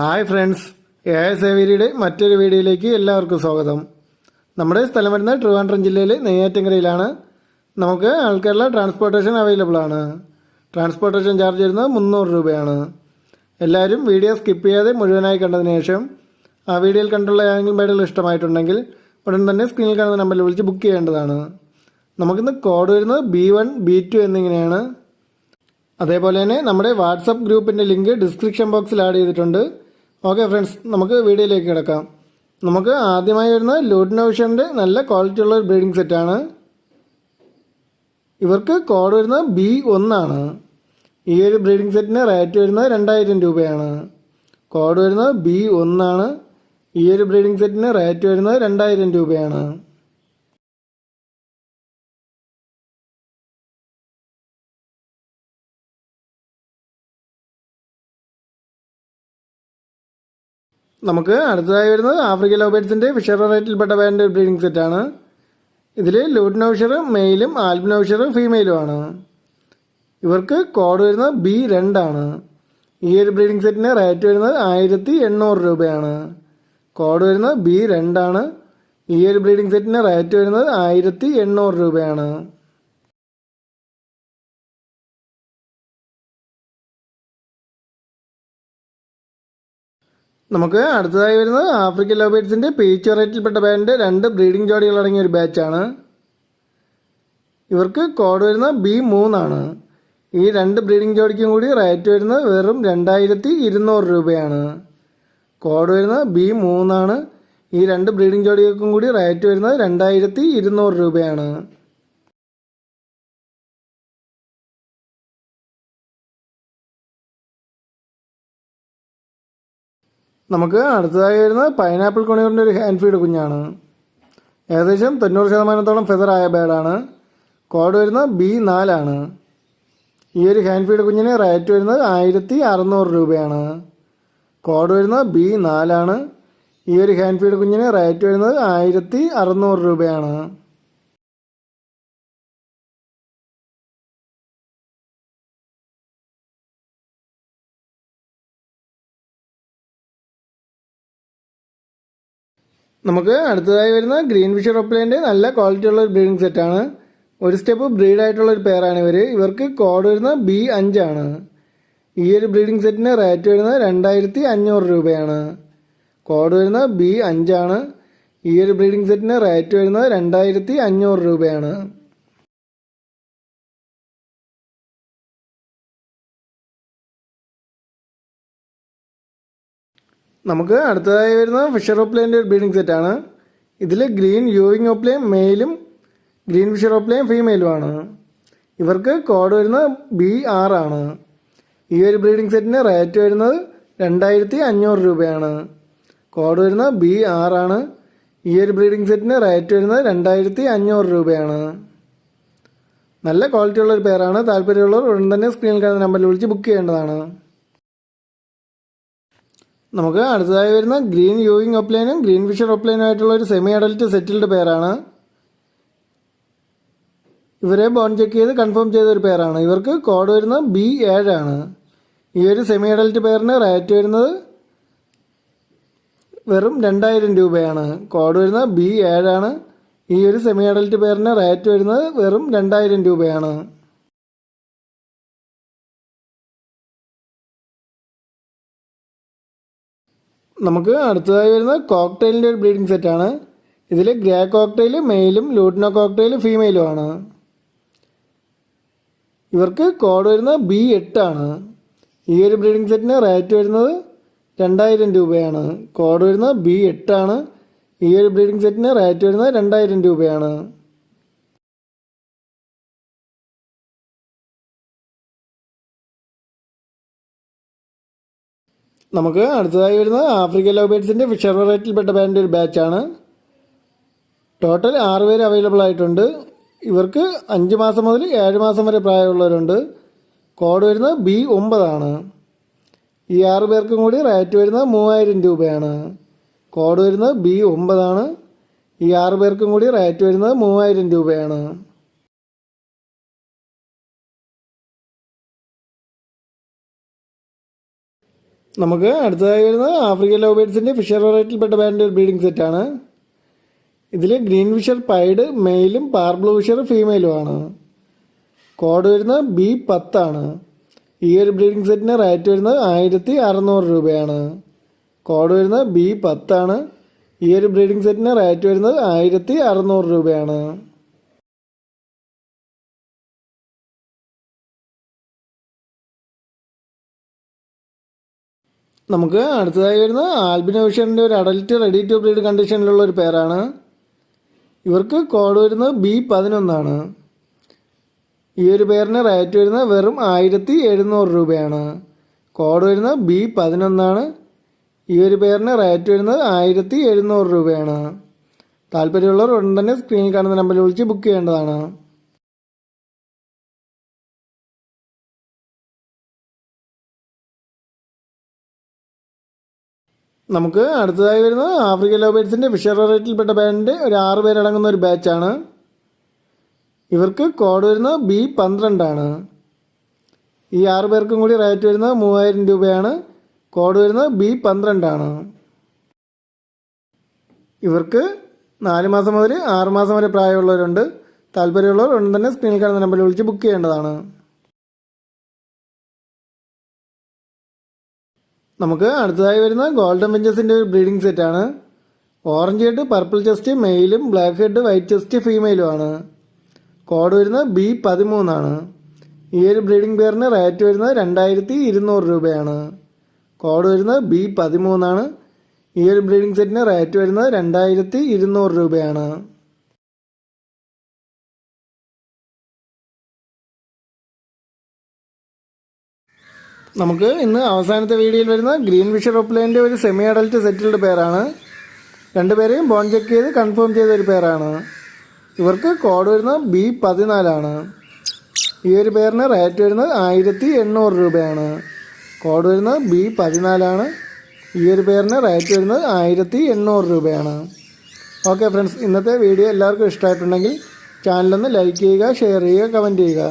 Hi friends A S എവിരിയുടെ മറ്റൊരു വീഡിയോയിലേക്ക് എല്ലാവർക്കും സ്വാഗതം. നമ്മുടെ സ്ഥലം വരുന്നത് ട്രിവാൻഡ്രം ജില്ലയിലെ നെയ്യാറ്റങ്കരയിലാണ് നമുക്ക് ആൾക്കാരുടെ ട്രാൻസ്പോർട്ടേഷൻ അവൈലബിൾ ആണ്. ട്രാൻസ്പോർട്ടേഷൻ ചാർജ് വരുന്നത് മുന്നൂറ് രൂപയാണ്. എല്ലാവരും വീഡിയോ സ്കിപ്പ് ചെയ്യാതെ മുഴുവനായി കണ്ടതിന് ശേഷം ആ വീഡിയോയിൽ കണ്ടുള്ള ഏതെങ്കിലും ബൈഡുകൾ ഇഷ്ടമായിട്ടുണ്ടെങ്കിൽ ഉടൻ തന്നെ സ്ക്രീനിൽ കാണുന്ന നമ്പറിൽ വിളിച്ച് ബുക്ക് ചെയ്യേണ്ടതാണ്. നമുക്കിന്ന് കോഡ് വരുന്നത് ബി വൺ ബി ടു എന്നിങ്ങനെയാണ്. അതേപോലെ തന്നെ നമ്മുടെ വാട്സപ്പ് ഗ്രൂപ്പിന്റെ ലിങ്ക് ഡിസ്ക്രിപ്ഷൻ ബോക്സിൽ ആഡ് ചെയ്തിട്ടുണ്ട്. ഓക്കെ ഫ്രണ്ട്സ് നമുക്ക് വീഡിയോയിലേക്ക് കിടക്കാം. നമുക്ക് ആദ്യമായി വരുന്ന ലൂട്ടിനോവിഷന്റെ നല്ല ക്വാളിറ്റി ഉള്ള ഒരു ബ്രീഡിംഗ് സെറ്റാണ് ഇവർക്ക് കോഡ് വരുന്നത് ബി ഒന്നാണ് ഈ ഒരു ബ്രീഡിംഗ് സെറ്റിന് റേറ്റ് വരുന്നത് രണ്ടായിരം രൂപയാണ്. കോഡ് വരുന്നത് ബി ഒന്നാണ് ഈ ഒരു ബ്രീഡിംഗ് സെറ്റിന് റേറ്റ് വരുന്നത് രണ്ടായിരം രൂപയാണ്. നമുക്ക് അടുത്തതായി വരുന്നത് ആഫ്രിക്കൻ ലോബേറ്റ്സിന്റെ ഫിഷർ റേറ്റിൽപ്പെട്ട ബാൻഡ് ബ്രീഡിംഗ് സെറ്റാണ് ഇതിൽ ലൂട്ടിനോഷർ മെയിലും ആൽബിനോഷർ ഫീമെയിലുമാണ്. ഇവർക്ക് കോഡ് വരുന്നത് ബി രണ്ടാണ്. ഈ ഒരു ബ്രീഡിംഗ് സെറ്റിന് റേറ്റ് വരുന്നത് ആയിരത്തി എണ്ണൂറ് രൂപയാണ്. കോഡ് വരുന്നത് ബി രണ്ടാണ്. ഈ ഒരു ബ്രീഡിംഗ് സെറ്റിന് റേറ്റ് വരുന്നത് ആയിരത്തി എണ്ണൂറ് രൂപയാണ്. നമുക്ക് അടുത്തതായി വരുന്നത് ആഫ്രിക്കൻ ലോബേറ്റ്സിന്റെ പീച്ച് ബാൻഡ് രണ്ട് ബ്രീഡിംഗ് ജോഡികൾ അടങ്ങിയ ഒരു ബാച്ചാണ് ഇവർക്ക് കോഡ് വരുന്ന ബി മൂന്നാണ്. ഈ രണ്ട് ബ്രീഡിംഗ് ജോഡിക്കും കൂടി റേറ്റ് വരുന്നത് വെറും രണ്ടായിരത്തി ഇരുന്നൂറ് രൂപയാണ്. കോഡ് വരുന്നത് ബി മൂന്നാണ്. ഈ രണ്ട് ബ്രീഡിംഗ് ജോഡികൾക്കും കൂടി റേറ്റ് വരുന്നത് രണ്ടായിരത്തി ഇരുന്നൂറ് രൂപയാണ്. നമുക്ക് അടുത്തതായി വരുന്നത് പൈനാപ്പിൾ കൊണിയൂറിന്റെ ഒരു ഹാൻഡ് ഫീഡ് കുഞ്ഞാണ്. ഏകദേശം തൊണ്ണൂറ് ശതമാനത്തോളം ആയ ബേഡാണ് കോഡ് വരുന്നത് ബി നാലാണ് ഈ ഒരു ഹാൻഡ് ഫീഡ് കുഞ്ഞിന് റേറ്റ് വരുന്നത് ആയിരത്തി അറുന്നൂറ് രൂപയാണ്. കോഡ് വരുന്നത് ബി നാലാണ് ഈ ഒരു ഹാൻഡ് ഫീഡ് കുഞ്ഞിന് റേറ്റ് വരുന്നത് ആയിരത്തി അറുന്നൂറ് രൂപയാണ്. നമുക്ക് അടുത്തതായി വരുന്ന ഗ്രീൻ ഫിഷർ ഒപ്ലേന്റെ നല്ല ക്വാളിറ്റി ഉള്ള ഒരു ബ്രീഡിംഗ് സെറ്റാണ് ഒരു സ്റ്റെപ്പ് ബ്രീഡ് ആയിട്ടുള്ള ഒരു പെയറാണ് ഇവർ ഇവർക്ക് കോഡ് വരുന്ന ബി അഞ്ചാണ് ഈ ഒരു ബ്രീഡിംഗ് സെറ്റിന് റേറ്റ് വരുന്നത് രണ്ടായിരത്തി അഞ്ഞൂറ് രൂപയാണ് കോഡ് വരുന്ന ബി അഞ്ചാണ് ഈ ഒരു ബ്രീഡിംഗ് സെറ്റിന് റേറ്റ് വരുന്നത് രണ്ടായിരത്തി അഞ്ഞൂറ് രൂപയാണ്. നമുക്ക് അടുത്തതായി വരുന്നത് ഫിഷർ ഓപ്ലേന്റെ ഒരു ബ്രീഡിംഗ് സെറ്റാണ് ഇതിൽ ഗ്രീൻ യൂയിങ് ഓപ്ലേയും മെയിലും ഗ്രീൻ ഫിഷർ ഓപ്ലേയും ഫീമെയിലുമാണ് ഇവർക്ക് കോഡ് വരുന്നത് ബി ആർ ആണ്. ഈ ഒരു ബ്രീഡിംഗ് സെറ്റിന് റേറ്റ് വരുന്നത് രണ്ടായിരത്തി അഞ്ഞൂറ് രൂപയാണ്. കോഡ് വരുന്നത് ബി ആർ ആണ്. ഈ ഒരു ബ്രീഡിംഗ് സെറ്റിന് റേറ്റ് വരുന്നത് രണ്ടായിരത്തി അഞ്ഞൂറ് രൂപയാണ്. നല്ല ക്വാളിറ്റി ഉള്ള ഒരു പേരാണ് താല്പര്യമുള്ളവർ ഉടൻ തന്നെ സ്ക്രീനിൽ കാണുന്ന നമ്പറിൽ വിളിച്ച് ബുക്ക് ചെയ്യേണ്ടതാണ്. നമുക്ക് അടുത്തതായി വരുന്ന ഗ്രീൻ യൂയിങ് ഒപ്ലൈനും ഗ്രീൻ ഫിഷർ ഒപ്ലൈനും ആയിട്ടുള്ള ഒരു സെമി അഡൽറ്റ് സെറ്റിൽഡ് പെയറാണ് ഇവരെ ബോൺ ചെക്ക് ചെയ്ത് കൺഫേം ചെയ്ത ഒരു പെയറാണ് ഇവർക്ക് കോഡ് വരുന്നത് ബി ഏഴാണ് ഈ ഒരു സെമി അഡൽറ്റ് പെയറിന് റേറ്റ് വരുന്നത് വെറും രണ്ടായിരം രൂപയാണ്. കോഡ് വരുന്നത് ബി ഏഴാണ് ഈ ഒരു സെമി അഡൽറ്റ് പെയറിന് റേറ്റ് വരുന്നത് വെറും രണ്ടായിരം രൂപയാണ്. നമുക്ക് അടുത്തതായി വരുന്നത് കോക്ടെയിലിന്റെ ഒരു ബ്രീഡിംഗ് സെറ്റാണ് ഇതിൽ ഗ്രേ കോക്ടെയിൽ മെയിലും ലൂട്ടിനോ കോക്ടെയിൽ ഫീമെയിലും ആണ്. ഇവർക്ക് കോഡ് വരുന്നത് ബി എട്ടാണ് ഈ ഒരു ബ്രീഡിംഗ് സെറ്റിന് റേറ്റ് വരുന്നത് രണ്ടായിരം രൂപയാണ്. കോഡ് വരുന്നത് ബി എട്ടാണ് ഈ ഒരു ബ്രീഡിംഗ് സെറ്റിന് റേറ്റ് വരുന്നത് രണ്ടായിരം രൂപയാണ്. നമുക്ക് അടുത്തതായി വരുന്നത് ആഫ്രിക്കൻ ലോബേറ്റ്സിന്റെ ഫിഷർ വെറൈറ്റിയിൽപ്പെട്ട ബാൻഡ് ഒരു ബാച്ചാണ്. ടോട്ടൽ ആറ് പേര് അവൈലബിൾ ആയിട്ടുണ്ട്. ഇവർക്ക് അഞ്ച് മാസം മുതൽ ഏഴ് മാസം വരെ പ്രായമുള്ളവരുണ്ട്. കോഡ് വരുന്നത് ബി ഒമ്പതാണ്. ഈ ആറ് പേർക്കും കൂടി റേറ്റ് വരുന്നത് മൂവായിരം രൂപയാണ്. കോഡ് വരുന്നത് ബി ഒമ്പതാണ്. ഈ ആറ് പേർക്കും കൂടി റേറ്റ് വരുന്നത് മൂവായിരം രൂപയാണ്. നമുക്ക് അടുത്തതായി വരുന്നത് ആഫ്രിക്കൻ ലോബേഡ്സിന്റെ ഫിഷർ വെറൈറ്റിയിൽപ്പെട്ട ബാൻഡിന്റെ ഒരു ബ്രീഡിംഗ് സെറ്റാണ് ഇതിൽ ഗ്രീൻ ഫിഷർ പൈഡ് മെയിലും പാർബ്ലൂ ഫിഷർ ഫീമെയിലും ആണ്. കോഡ് വരുന്നത് ബി പത്താണ് ഈ ഒരു ബ്രീഡിംഗ് സെറ്റിന് റേറ്റ് വരുന്നത് ആയിരത്തി അറുന്നൂറ് രൂപയാണ്. കോഡ് വരുന്നത് ബി പത്താണ് ഈ ഒരു ബ്രീഡിംഗ് സെറ്റിന് റേറ്റ് വരുന്നത് ആയിരത്തി അറുന്നൂറ് രൂപയാണ്. നമുക്ക് അടുത്തതായി വരുന്ന ആൽബിനോ വിഷറിന്റെ ഒരു അഡൽറ്റ് റെഡി ടു ബ്രീഡ് കണ്ടീഷനിലുള്ള ഒരു പേരാണ് ഇവർക്ക് കോഡ് വരുന്നത് ബി പതിനൊന്നാണ് ഈ ഒരു പേരിന് റേറ്റ് വരുന്നത് വെറും ആയിരത്തി എഴുന്നൂറ് രൂപയാണ്. കോഡ് വരുന്നത് ബി പതിനൊന്നാണ് ഈ ഒരു പേരിന് റേറ്റ് വരുന്നത് ആയിരത്തി എഴുന്നൂറ് രൂപയാണ്. താല്പര്യമുള്ളവർ ഉടൻ തന്നെ സ്ക്രീനിൽ കാണുന്ന നമ്പറിൽ വിളിച്ച് ബുക്ക് ചെയ്യേണ്ടതാണ്. നമുക്ക് അടുത്തതായി വരുന്നത് ആഫ്രിക്കൻ ലോബേഡ്സിന്റെ ഫിഷർ വെറൈറ്റിയിൽപ്പെട്ട ബാൻഡിന്റെ ഒരു ആറ് പേരടങ്ങുന്ന ഒരു ബാച്ചാണ്. ഇവർക്ക് കോഡ് വരുന്നത് ബി പന്ത്രണ്ടാണ്. ഈ ആറ് പേർക്കും കൂടി റേറ്റ് വരുന്നത് മൂവായിരം രൂപയാണ്. കോഡ് വരുന്നത് ബി പന്ത്രണ്ടാണ്. ഇവർക്ക് നാല് മാസം മുതൽ ആറ് മാസം വരെ പ്രായമുള്ളവരുണ്ട്. താല്പര്യമുള്ളവർ ഉടൻ തന്നെ സ്ക്രീനിൽ കാണുന്ന നമ്പറിൽ വിളിച്ച് ബുക്ക് ചെയ്യേണ്ടതാണ്. നമുക്ക് അടുത്തതായി വരുന്ന ഗോൾഡൻ വെഞ്ചസിന്റെ ഒരു ബ്രീഡിംഗ് സെറ്റാണ് ഓറഞ്ച് ഹെഡ് പർപ്പിൾ ചെസ്റ്റ് മെയിലും ബ്ലാക്ക് ഹെഡ് വൈറ്റ് ചെസ്റ്റ് ഫീമെയിലുമാണ് കോഡ് വരുന്നത് ബി പതിമൂന്നാണ് ഈ ഒരു ബ്രീഡിംഗ് പെയറിന് റേറ്റ് വരുന്നത് രണ്ടായിരത്തി ഇരുന്നൂറ് രൂപയാണ്. കോഡ് വരുന്നത് ബി പതിമൂന്നാണ് ഈ ഒരു ബ്രീഡിംഗ് സെറ്റിന് റേറ്റ് വരുന്നത് രണ്ടായിരത്തി ഇരുന്നൂറ് രൂപയാണ്. നമുക്ക് ഇന്ന് അവസാനത്തെ വീഡിയോയിൽ വരുന്ന ഗ്രീൻ വിഷർ ഒപ്ലൈന്റെ ഒരു സെമി അഡൽറ്റ് സെറ്റിൽഡ് പേരാണ് രണ്ടുപേരെയും ബോൺ ചെക്ക് ചെയ്ത് കൺഫേം ചെയ്ത ഒരു പേരാണ് ഇവർക്ക് കോഡ് വരുന്നത് ബി പതിനാലാണ്. ഈ ഒരു പേരിന് റേറ്റ് വരുന്നത് ആയിരത്തി എണ്ണൂറ് രൂപയാണ്. കോഡ് വരുന്നത് ബി പതിനാലാണ്. ഈ ഒരു പേരിന് റേറ്റ് വരുന്നത് ആയിരത്തി എണ്ണൂറ് രൂപയാണ്. ഓക്കെ ഫ്രണ്ട്സ് ഇന്നത്തെ വീഡിയോ എല്ലാവർക്കും ഇഷ്ടമായിട്ടുണ്ടെങ്കിൽ ചാനലൊന്ന് ലൈക്ക് ചെയ്യുക ഷെയർ ചെയ്യുക കമന്റ് ചെയ്യുക.